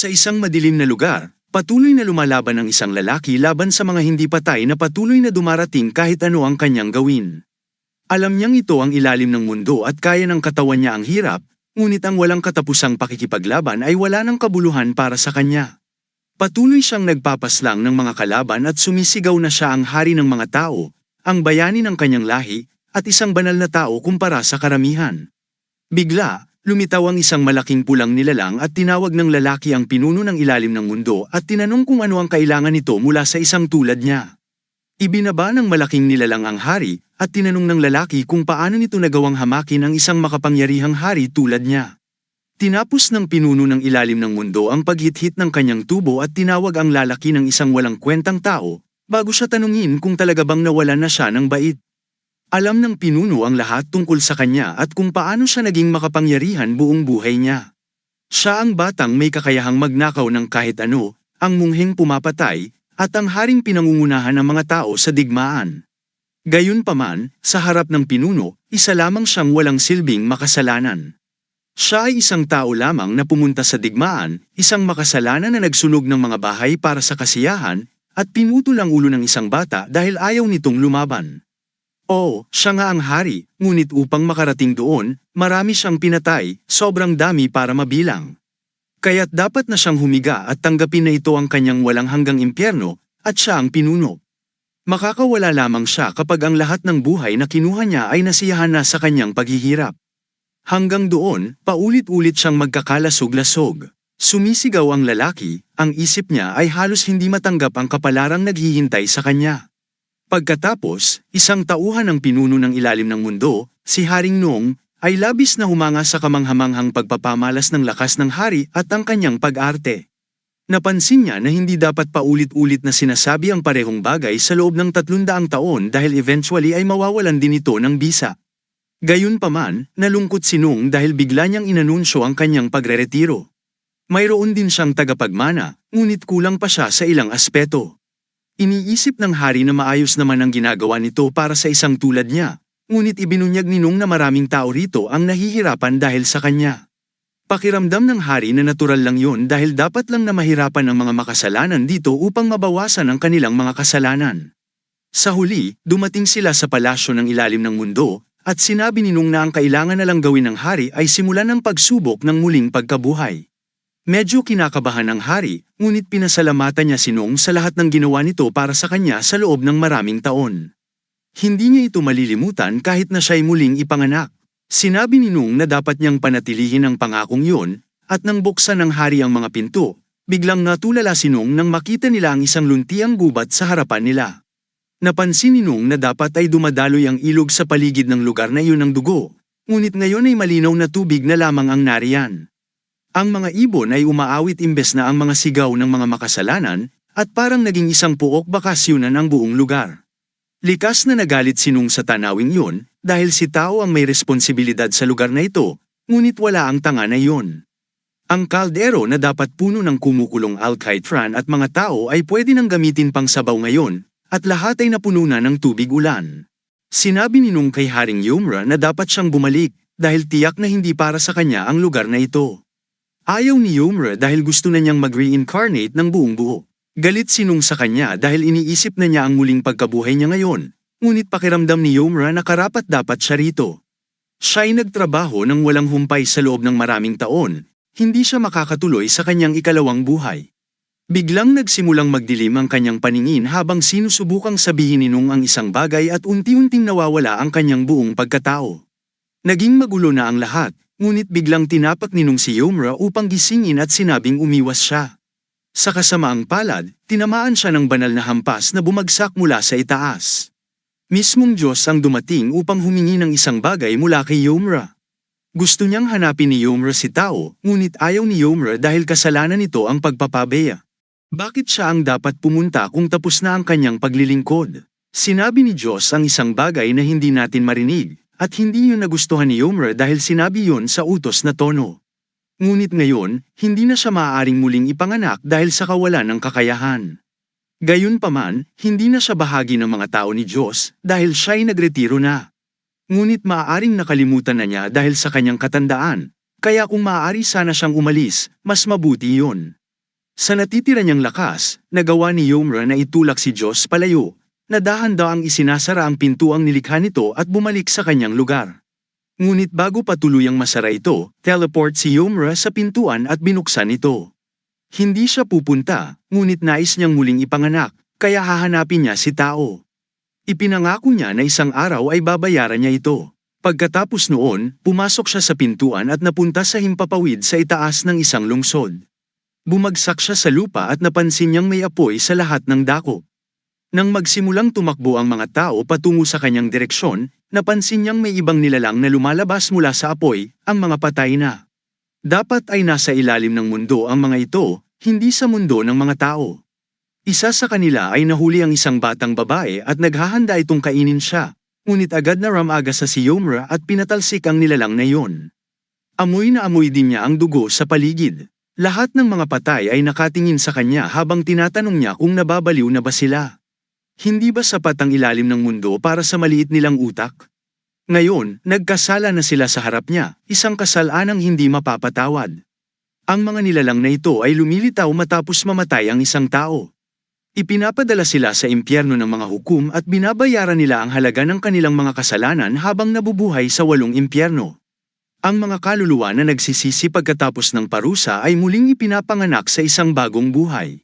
Sa isang madilim na lugar, patuloy na lumalaban ang isang lalaki laban sa mga hindi patay na patuloy na dumarating kahit ano ang kanyang gawin. Alam niyang ito ang ilalim ng mundo at kaya ng katawan niya ang hirap, ngunit ang walang katapusang pakikipaglaban ay wala ng kabuluhan para sa kanya. Patuloy siyang nagpapaslang ng mga kalaban at sumisigaw na siya ang hari ng mga tao, ang bayani ng kanyang lahi, at isang banal na tao kumpara sa karamihan. Bigla, lumitaw ang isang malaking pulang nilalang at tinawag ng lalaki ang pinuno ng ilalim ng mundo at tinanong kung ano ang kailangan nito mula sa isang tulad niya. Ibinaba ng malaking nilalang ang hari at tinanong ng lalaki kung paano nito nagawang hamakin ang isang makapangyarihang hari tulad niya. Tinapos ng pinuno ng ilalim ng mundo ang paghithit ng kanyang tubo at tinawag ang lalaki ng isang walang kwentang tao, bago siya tanungin kung talaga bang nawalan na siya ng bait. Alam ng pinuno ang lahat tungkol sa kanya at kung paano siya naging makapangyarihan buong buhay niya. Siya ang batang may kakayahang magnakaw ng kahit ano, ang munghing pumapatay, at ang haring pinangungunahan ng mga tao sa digmaan. Gayunpaman, sa harap ng pinuno, isa lamang siyang walang silbing makasalanan. Siya ay isang tao lamang na pumunta sa digmaan, isang makasalanan na nagsunog ng mga bahay para sa kasiyahan, at pinutol ang ulo ng isang bata dahil ayaw nitong lumaban. Oo, siya nga ang hari, ngunit upang makarating doon, marami siyang pinatay, sobrang dami para mabilang. Kaya't dapat na siyang humiga at tanggapin na ito ang kanyang walang hanggang impyerno, at siya ang pinuno. Makakawala lamang siya kapag ang lahat ng buhay na kinuha niya ay nasiyahan na sa kanyang paghihirap. Hanggang doon, paulit-ulit siyang magkakalasog-lasog. Sumisigaw ang lalaki, ang isip niya ay halos hindi matanggap ang kapalarang naghihintay sa kanya. Pagkatapos, isang tauhan ng pinuno ng ilalim ng mundo, si Haring Nong, ay labis na humanga sa kamanghamanghang pagpapamalas ng lakas ng hari at ang kanyang pag-arte. Napansin niya na hindi dapat paulit-ulit na sinasabi ang parehong bagay sa loob ng 300 taon dahil eventually ay mawawalan din ito ng bisa. Gayunpaman, nalungkot si Nung dahil bigla niyang inanunsyo ang kanyang pagreretiro. Mayroon din siyang tagapagmana, ngunit kulang pa siya sa ilang aspeto. Iniisip ng hari na maayos naman ang ginagawa nito para sa isang tulad niya, ngunit ibinunyag ni Nung na maraming tao rito ang nahihirapan dahil sa kanya. Pakiramdam ng hari na natural lang yon dahil dapat lang na mahirapan ang mga makasalanan dito upang mabawasan ang kanilang mga kasalanan. Sa huli, dumating sila sa palasyo ng ilalim ng mundo, at sinabi ni Nung na ang kailangan na lang gawin ng hari ay simulan ng pagsubok ng muling pagkabuhay. Medyo kinakabahan ng hari, ngunit pinasalamatan niya si Nung sa lahat ng ginawa nito para sa kanya sa loob ng maraming taon. Hindi niya ito malilimutan kahit na siya'y muling ipanganak. Sinabi ni Nung na dapat niyang panatilihin ang pangakong yun, at nang buksan ng hari ang mga pinto, biglang natulala si Nung nang makita nila ang isang luntiang gubat sa harapan nila. Napansin ni Nung na dapat ay dumadaloy ang ilog sa paligid ng lugar na iyon ng dugo, ngunit ngayon ay malinaw na tubig na lamang ang nariyan. Ang mga ibon ay umaawit imbes na ang mga sigaw ng mga makasalanan, at parang naging isang puok bakasyonan ang buong lugar. Likas na nagalit si Nung sa tanawing yun, dahil si Tao ang may responsibilidad sa lugar na ito, ngunit wala ang tanga na yun. Ang kaldero na dapat puno ng kumukulong alkitran at mga tao ay pwede nang gamitin pang sabaw ngayon, at lahat ay napuno na ng tubig ulan. Sinabi ni Nung kay Haring Yumra na dapat siyang bumalik, dahil tiyak na hindi para sa kanya ang lugar na ito. Ayaw ni Yumra dahil gusto na niyang mag-reincarnate ng buong buo. Galit si Nung sa kanya dahil iniisip na niya ang muling pagkabuhay niya ngayon, ngunit pakiramdam ni Yumra na karapat dapat siya rito. Siya ay nagtrabaho ng walang humpay sa loob ng maraming taon, hindi siya makakatuloy sa kanyang ikalawang buhay. Biglang nagsimulang magdilim ang kanyang paningin habang sinusubukang sabihin ni Nung ang isang bagay at unti-unting nawawala ang kanyang buong pagkatao. Naging magulo na ang lahat, ngunit biglang tinapak ni Nung si Yomra upang gisingin at sinabing umiwas siya. Sa kasamaang palad, tinamaan siya ng banal na hampas na bumagsak mula sa itaas. Mismong Diyos ang dumating upang humingi ng isang bagay mula kay Yomra. Gusto niyang hanapin ni Yomra si Tao, ngunit ayaw ni Yomra dahil kasalanan nito ang pagpapabeya. Bakit siya ang dapat pumunta kung tapos na ang kanyang paglilingkod? Sinabi ni Diyos ang isang bagay na hindi natin marinig, at hindi yun nagustuhan ni Yomer dahil sinabi yun sa utos na tono. Ngunit ngayon, hindi na siya maaaring muling ipanganak dahil sa kawalan ng kakayahan. Gayunpaman, hindi na siya bahagi ng mga tao ni Diyos dahil siya'y nagretiro na. Ngunit maaaring nakalimutan na niya dahil sa kanyang katandaan, kaya kung maaari sana siyang umalis, mas mabuti yun. Sa natitira niyang lakas, nagawa ni Yomra na itulak si Diyos palayo, na dahan-daang isinasara ang pintuang nilikha nito at bumalik sa kanyang lugar. Ngunit bago patuluyang masara ito, teleport si Yomra sa pintuan at binuksan ito. Hindi siya pupunta, ngunit nais niyang muling ipanganak, kaya hahanapin niya si tao. Ipinangako niya na isang araw ay babayaran niya ito. Pagkatapos noon, pumasok siya sa pintuan at napunta sa himpapawid sa itaas ng isang lungsod. Bumagsak siya sa lupa at napansin niyang may apoy sa lahat ng dako. Nang magsimulang tumakbo ang mga tao patungo sa kanyang direksyon, napansin niyang may ibang nilalang na lumalabas mula sa apoy, ang mga patay na. Dapat ay nasa ilalim ng mundo ang mga ito, hindi sa mundo ng mga tao. Isa sa kanila ay nahuli ang isang batang babae at naghahanda itong kainin siya, ngunit agad na ramaga sa si Yomra at pinatalsik ang nilalang na iyon. Amoy na amoy din niya ang dugo sa paligid. Lahat ng mga patay ay nakatingin sa kanya habang tinatanong niya kung nababaliw na ba sila. Hindi ba sapat ang ilalim ng mundo para sa maliit nilang utak? Ngayon, nagkasala na sila sa harap niya, isang kasalanang hindi mapapatawad. Ang mga nilalang na ito ay lumilitaw matapos mamatay ang isang tao. Ipinapadala sila sa impyerno ng mga hukum at binabayaran nila ang halaga ng kanilang mga kasalanan habang nabubuhay sa walong impyerno. Ang mga kaluluwa na nagsisisi pagkatapos ng parusa ay muling ipinapanganak sa isang bagong buhay.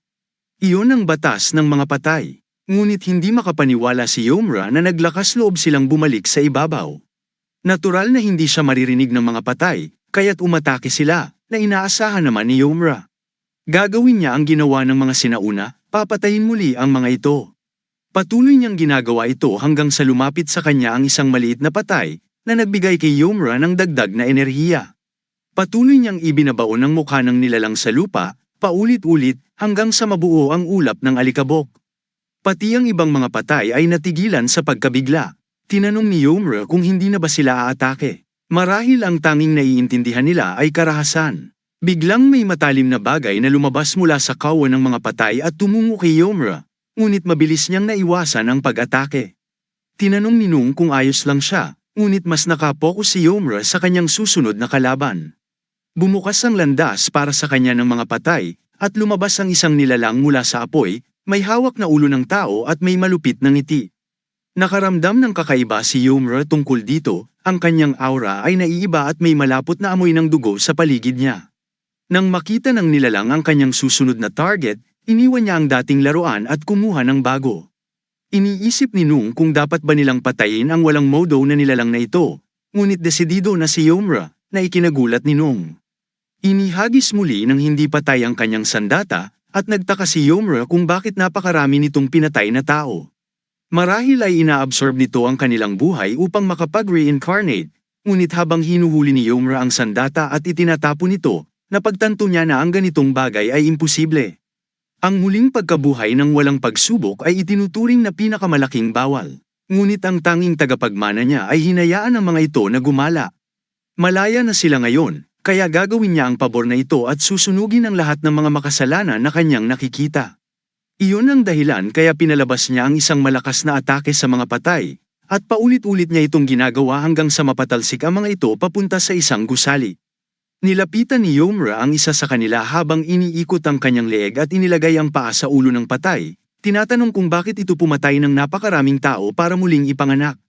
Iyon ang batas ng mga patay. Ngunit hindi makapaniwala si Yomra na naglakas loob silang bumalik sa ibabaw. Natural na hindi siya maririnig ng mga patay, kaya't umatake sila, na inaasahan naman ni Yomra. Gagawin niya ang ginawa ng mga sinauna, papatayin muli ang mga ito. Patuloy niyang ginagawa ito hanggang sa lumapit sa kanya ang isang maliit na patay, na nagbigay kay Yomra ng dagdag na enerhiya. Patuloy niyang ibinabaon ang mukha ng nilalang sa lupa, paulit-ulit, hanggang sa mabuo ang ulap ng alikabok. Pati ang ibang mga patay ay natigilan sa pagkabigla. Tinanong ni Yomra kung hindi na ba sila aatake. Marahil ang tanging naiintindihan nila ay karahasan. Biglang may matalim na bagay na lumabas mula sa kawan ng mga patay at tumungo kay Yomra, ngunit mabilis niyang naiwasan ang pag-atake. Tinanong ni Nung kung ayos lang siya, ngunit mas nakapokus si Yomra sa kanyang susunod na kalaban. Bumukas ang landas para sa kanya ng mga patay, at lumabas ang isang nilalang mula sa apoy, may hawak na ulo ng tao at may malupit na ngiti. Nakaramdam ng kakaiba si Yomra tungkol dito, ang kanyang aura ay naiiba at may malapot na amoy ng dugo sa paligid niya. Nang makita ng nilalang ang kanyang susunod na target, iniwan niya ang dating laruan at kumuha ng bago. Iniisip ni Nung kung dapat ba nilang patayin ang walang modo na nilalang na ito, ngunit desidido na si Yomra, na ikinagulat ni Nung. Inihagis muli ng hindi patay ang kanyang sandata, at nagtaka si Yomra kung bakit napakarami nitong pinatay na tao. Marahil ay inaabsorb nito ang kanilang buhay upang makapag-reincarnate, ngunit habang hinuhuli ni Yomra ang sandata at itinatapon nito, napagtanto niya na ang ganitong bagay ay imposible. Ang muling pagkabuhay ng walang pagsubok ay itinuturing na pinakamalaking bawal. Ngunit ang tanging tagapagmana niya ay hinayaan ang mga ito na gumala. Malaya na sila ngayon, kaya gagawin niya ang pabor na ito at susunugin ang lahat ng mga makasalanan na kanyang nakikita. Iyon ang dahilan kaya pinalabas niya ang isang malakas na atake sa mga patay, at paulit-ulit niya itong ginagawa hanggang sa mapatalsik ang mga ito papunta sa isang gusali. Nilapitan ni Yomra ang isa sa kanila habang iniikot ang kanyang leeg at inilagay ang paa sa ulo ng patay, tinatanong kung bakit ito pumatay ng napakaraming tao para muling ipanganak.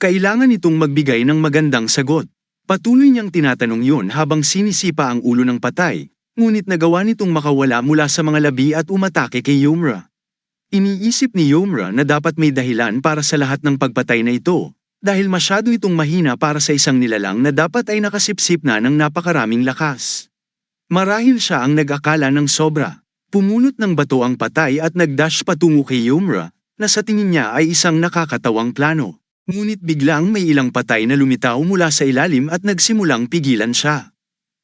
Kailangan itong magbigay ng magandang sagot. Patuloy niyang tinatanong yun habang sinisipa ang ulo ng patay, ngunit nagawa nitong makawala mula sa mga labi at umatake kay Yomra. Iniisip ni Yomra na dapat may dahilan para sa lahat ng pagpatay na ito, dahil masyado itong mahina para sa isang nilalang na dapat ay nakasipsip na ng napakaraming lakas. Marahil siya ang nag-akala ng sobra. Pumunot ng bato ang patay at nagdash patungo kay Yomra, na sa tingin niya ay isang nakakatawang plano. Ngunit biglang may ilang patay na lumitaw mula sa ilalim at nagsimulang pigilan siya.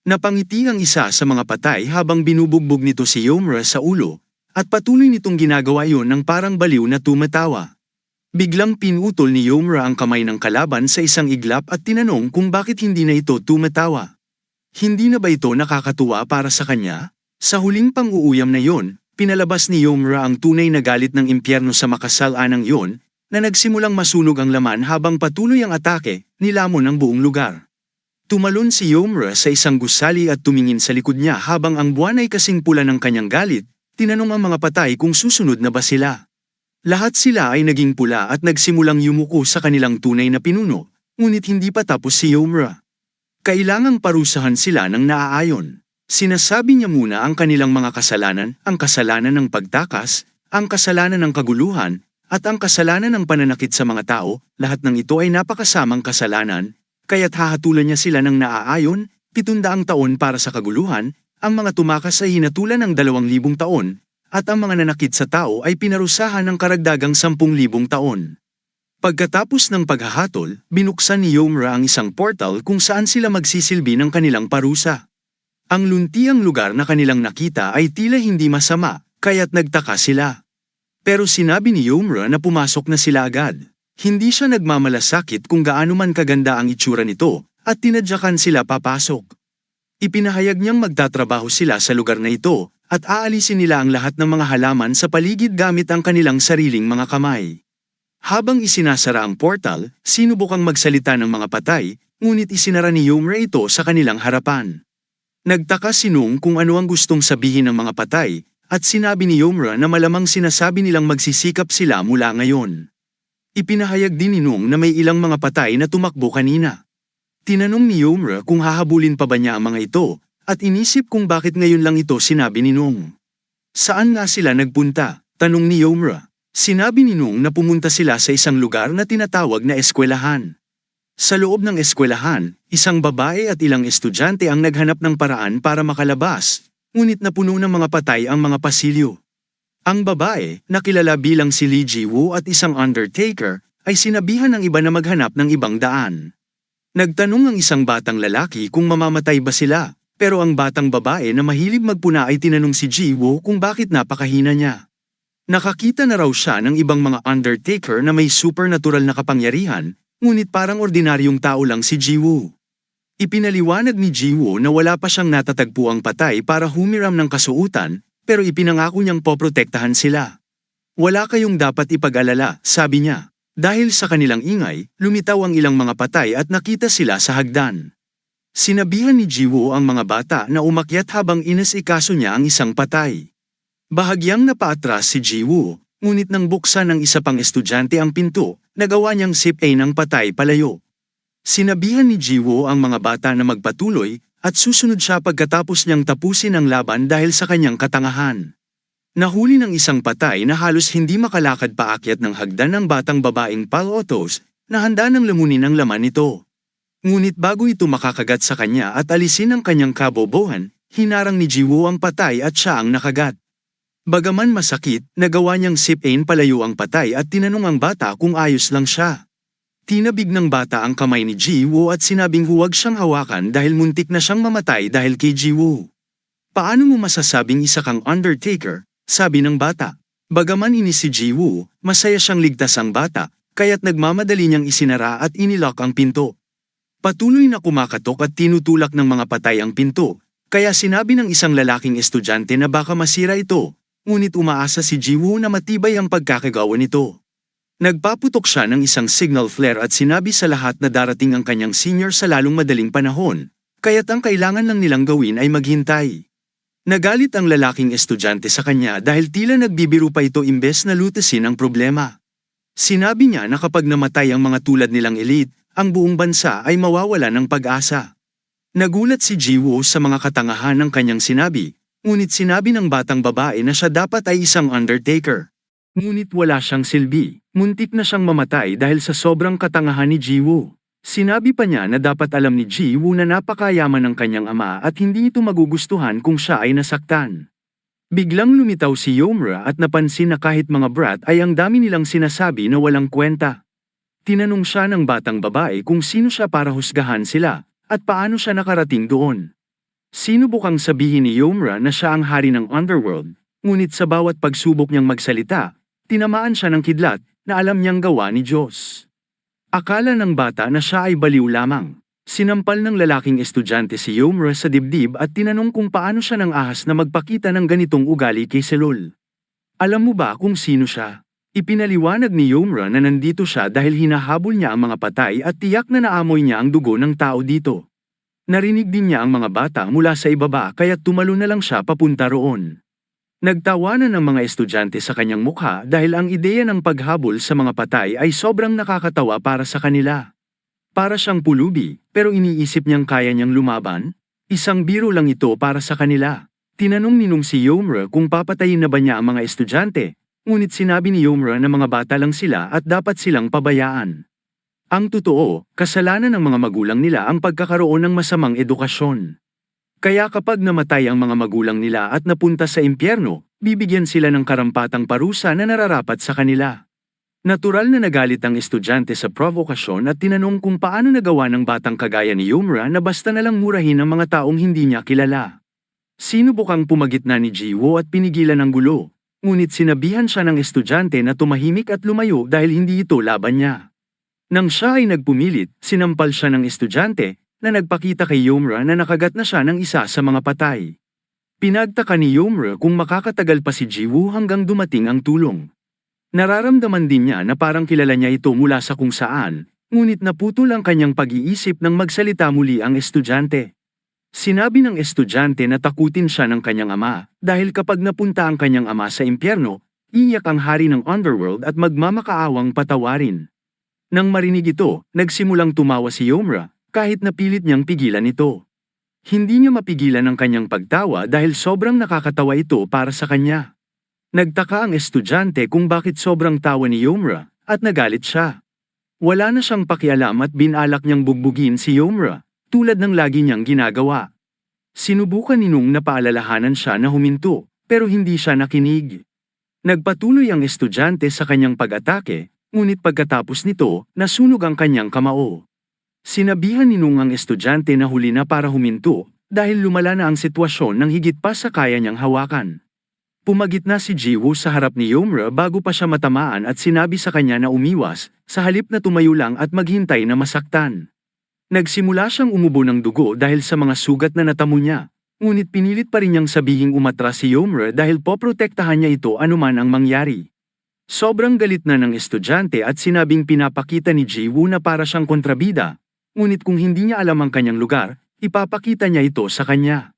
Napangiti ang isa sa mga patay habang binubugbog nito si Yomra sa ulo, at patuloy nitong ginagawa yon ng parang baliw na tumatawa. Biglang pinutol ni Yomra ang kamay ng kalaban sa isang iglap at tinanong kung bakit hindi na ito tumatawa. Hindi na ba ito nakakatuwa para sa kanya? Sa huling pang-uuyam na yon, pinalabas ni Yomra ang tunay na galit ng impyerno sa makasalanang yon, na nagsimulang masunog ang laman habang patuloy ang atake, nilamon ang buong lugar. Tumalon si Yomra sa isang gusali at tumingin sa likod niya habang ang buwan ay kasing pula ng kanyang galit, tinanong ang mga patay kung susunod na ba sila. Lahat sila ay naging pula at nagsimulang yumuko sa kanilang tunay na pinuno, ngunit hindi pa tapos si Yomra. Kailangang parusahan sila ng naaayon. Sinasabi niya muna ang kanilang mga kasalanan, ang kasalanan ng pagtakas, ang kasalanan ng kaguluhan, at ang kasalanan ng pananakit sa mga tao, lahat ng ito ay napakasamang kasalanan, kaya't hahatulan niya sila ng naaayon, pitundaang taon para sa kaguluhan, ang mga tumakas ay hinatulan ng dalawang libong taon, at ang mga nanakit sa tao ay pinarusahan ng karagdagang sampung libong taon. Pagkatapos ng paghahatol, binuksan ni Yomra ang isang portal kung saan sila magsisilbi ng kanilang parusa. Ang luntiang lugar na kanilang nakita ay tila hindi masama, kaya't nagtaka sila. Pero sinabi ni Yomra na pumasok na sila agad. Hindi siya nagmamalasakit kung gaano man kaganda ang itsura nito, at tinadyakan sila papasok. Ipinahayag niyang magtatrabaho sila sa lugar na ito, at aalisin nila ang lahat ng mga halaman sa paligid gamit ang kanilang sariling mga kamay. Habang isinasara ang portal, sinubukang magsalita ng mga patay, ngunit isinara ni Yomra ito sa kanilang harapan. Nagtaka si Nung kung ano ang gustong sabihin ng mga patay, at sinabi ni Yomra na malamang sinasabi nilang magsisikap sila mula ngayon. Ipinahayag din ni Nung na may ilang mga patay na tumakbo kanina. Tinanong ni Yomra kung hahabulin pa ba niya ang mga ito, at inisip kung bakit ngayon lang ito sinabi ni Nung. Saan nga sila nagpunta? Tanong ni Yomra. Sinabi ni Nung na pumunta sila sa isang lugar na tinatawag na eskwelahan. Sa loob ng eskwelahan, isang babae at ilang estudyante ang naghanap ng paraan para makalabas, ngunit napuno ng mga patay ang mga pasilyo. Ang babae, na kilala bilang si Lee Ji-woo at isang undertaker, ay sinabihan ng iba na maghanap ng ibang daan. Nagtanong ang isang batang lalaki kung mamamatay ba sila, pero ang batang babae na mahilig magpuna ay tinanong si Ji-woo kung bakit napakahina niya. Nakakita na raw siya ng ibang mga undertaker na may supernatural na kapangyarihan, ngunit parang ordinaryong tao lang si Jiwoo. Ipinaliwanag ni Jiwoo na wala pa siyang natatagpuang patay para humiram ng kasuutan, pero ipinangako niyang poprotektahan sila. Wala kayong dapat ipag-alala, sabi niya. Dahil sa kanilang ingay, lumitaw ang ilang mga patay at nakita sila sa hagdan. Sinabihan ni Jiwoo ang mga bata na umakyat habang inas-ikaso niya ang isang patay. Bahagyang napaatras si Jiwoo, ngunit nang buksan ng isa pang estudyante ang pinto, nagawa niyang sip-A ng patay palayo. Sinabihan ni Jiwoo ang mga bata na magpatuloy, at susunod siya pagkatapos niyang tapusin ang laban dahil sa kanyang katangahan. Nahuli ng isang patay na halos hindi makalakad paakyat ng hagdan ng batang babaeng palotos, na handa ng lamunin ang laman nito. Ngunit bago ito makakagat sa kanya at alisin ang kanyang kabobohan, hinarang ni Jiwoo ang patay at siya ang nakagat. Bagaman masakit, nagawa niyang sipain palayo ang patay at tinanong ang bata kung ayos lang siya. Tinabig ng bata ang kamay ni Jiwoo at sinabing huwag siyang hawakan dahil muntik na siyang mamatay dahil kay Jiwoo. Paano mo masasabing isa kang undertaker? Sabi ng bata. Bagaman ini si Jiwoo, masaya siyang ligtas ang bata, kaya't nagmamadali niyang isinara at inilock ang pinto. Patuloy na kumakatok at tinutulak ng mga patay ang pinto, kaya sinabi ng isang lalaking estudyante na baka masira ito, ngunit umaasa si Jiwoo na matibay ang pagkakagawa nito. Nagpaputok siya ng isang signal flare at sinabi sa lahat na darating ang kanyang senior sa lalong madaling panahon, kaya't ang kailangan lang nilang gawin ay maghintay. Nagalit ang lalaking estudyante sa kanya dahil tila nagbibiro pa ito imbes na lutasin ang problema. Sinabi niya na kapag namatay ang mga tulad nilang elite, ang buong bansa ay mawawala ng pag-asa. Nagulat si Jiwoo sa mga katangahan ng kanyang sinabi, Ngunit sinabi ng batang babae na siya dapat ay isang undertaker. Ngunit wala siyang silbi, muntik na siyang mamatay dahil sa sobrang katangahan ni Jiwoo. Sinabi pa niya na dapat alam ni Jiwoo na napakayaman ng kanyang ama at hindi ito magugustuhan kung siya ay nasaktan. Biglang lumitaw si Yomra at napansin na kahit mga brat ay ang dami nilang sinasabi na walang kwenta. Tinanong siya ng batang babae kung sino siya para husgahan sila, at paano siya nakarating doon. Sinubukang sabihin ni Yomra na siya ang hari ng underworld, ngunit sa bawat pagsubok niyang magsalita, tinamaan siya ng kidlat na alam niyang gawa ni Diyos. Akala ng bata na siya ay baliw lamang. Sinampal ng lalaking estudyante si Yomra sa dibdib at tinanong kung paano siya nang ahas na magpakita ng ganitong ugali kay Selol. Alam mo ba kung sino siya? Ipinaliwanag ni Yomra na nandito siya dahil hinahabol niya ang mga patay at tiyak na naamoy niya ang dugo ng tao dito. Narinig din niya ang mga bata mula sa ibaba kaya tumalo na lang siya papunta roon. Nagtawanan ng mga estudyante sa kanyang mukha dahil ang ideya ng paghabol sa mga patay ay sobrang nakakatawa para sa kanila. Para siyang pulubi, pero iniisip niyang kaya niyang lumaban? Isang biro lang ito para sa kanila. Tinanong ni Nung si Yomra kung papatayin na ba niya ang mga estudyante, ngunit sinabi ni Yomra na mga bata lang sila at dapat silang pabayaan. Ang totoo, kasalanan ng mga magulang nila ang pagkakaroon ng masamang edukasyon. Kaya kapag namatay ang mga magulang nila at napunta sa impyerno, bibigyan sila ng karampatang parusa na nararapat sa kanila. Natural na nagalit ang estudyante sa provokasyon at tinanong kung paano nagawa ng batang kagaya ni Yumra na basta na lang murahin ang mga taong hindi niya kilala. Sinubukang pumagitna ni Jiwo at pinigilan ang gulo, ngunit sinabihan siya ng estudyante na tumahimik at lumayo dahil hindi ito laban niya. Nang siya ay nagpumilit, sinampal siya ng estudyante na nagpakita kay Yomra na nakagat na siya ng isa sa mga patay. Pinagtaka ni Yomra kung makakatagal pa si Jiwoo hanggang dumating ang tulong. Nararamdaman din niya na parang kilala niya ito mula sa kung saan, ngunit naputol ang kanyang pag-iisip nang magsalita muli ang estudyante. Sinabi ng estudyante na takutin siya ng kanyang ama, dahil kapag napunta ang kanyang ama sa impyerno, iyak ang hari ng underworld at magmamakaawang patawarin. Nang marinig ito, nagsimulang tumawa si Yomra, kahit napilit niyang pigilan ito. Hindi niya mapigilan ang kanyang pagtawa dahil sobrang nakakatawa ito para sa kanya. Nagtaka ang estudyante kung bakit sobrang tawa ni Yomra, at nagalit siya. Wala na siyang pakialam at binalak niyang bugbugin si Yomra, tulad ng lagi niyang ginagawa. Sinubukan ni Nung na paalalahanan siya na huminto, pero hindi siya nakinig. Nagpatuloy ang estudyante sa kanyang pag-atake, ngunit pagkatapos nito, nasunog ang kanyang kamao. Sinabihan ni Nung ang estudyante na huli na para huminto, dahil lumala na ang sitwasyon ng higit pa sa kaya niyang hawakan. Pumagit na si Jiwoo sa harap ni Yomra bago pa siya matamaan at sinabi sa kanya na umiwas, sa halip na tumayo lang at maghintay na masaktan. Nagsimula siyang umubo ng dugo dahil sa mga sugat na natamo niya, ngunit pinilit pa rin niyang sabihing umatras si Yomra dahil poprotektahan niya ito anuman ang mangyari. Sobrang galit na ng estudyante at sinabing pinapakita ni Jiwoo na para siyang kontrabida, ngunit kung hindi niya alam ang kanyang lugar, ipapakita niya ito sa kanya.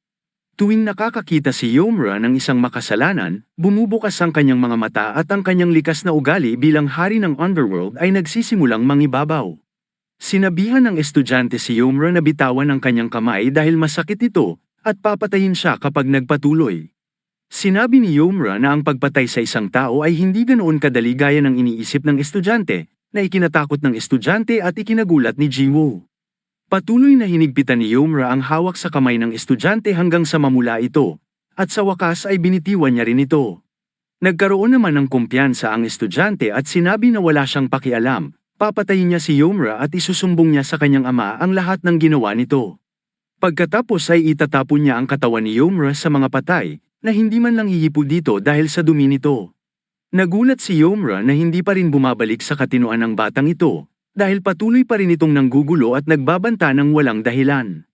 Tuwing nakakakita si Yomra ng isang makasalanan, bumubukas ang kanyang mga mata at ang kanyang likas na ugali bilang hari ng underworld ay nagsisimulang mangibabaw. Sinabihan ng estudyante si Yomra na bitawan ang kanyang kamay dahil masakit ito, at papatayin siya kapag nagpatuloy. Sinabi ni Yomra na ang pagpatay sa isang tao ay hindi ganoon kadali gaya ng iniisip ng estudyante, na ikinatakot ng estudyante at ikinagulat ni Jiwoo. Patuloy na hinigpitan ni Yomra ang hawak sa kamay ng estudyante hanggang sa mamula ito, at sa wakas ay binitiwan niya rin ito. Nagkaroon naman ng kumpiyansa ang estudyante at sinabi na wala siyang pakialam, papatayin niya si Yomra at isusumbong niya sa kanyang ama ang lahat ng ginawa nito. Pagkatapos ay itatapon niya ang katawan ni Yomra sa mga patay, na hindi man lang ihipo dito dahil sa dumi nito. Nagulat si Yomra na hindi pa rin bumabalik sa katinuan ng batang ito, dahil patuloy pa rin itong nanggugulo at nagbabanta ng walang dahilan.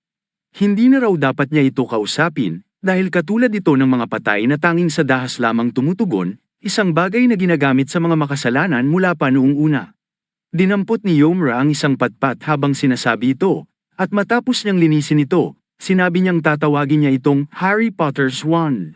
Hindi na raw dapat niya ito kausapin, dahil katulad ito ng mga patay na tanging sa dahas lamang tumutugon, isang bagay na ginagamit sa mga makasalanan mula pa noong una. Dinampot ni Yomra ang isang patpat habang sinasabi ito, at matapos niyang linisin ito, sinabi niyang tatawagin niya itong Harry Potter's Wand.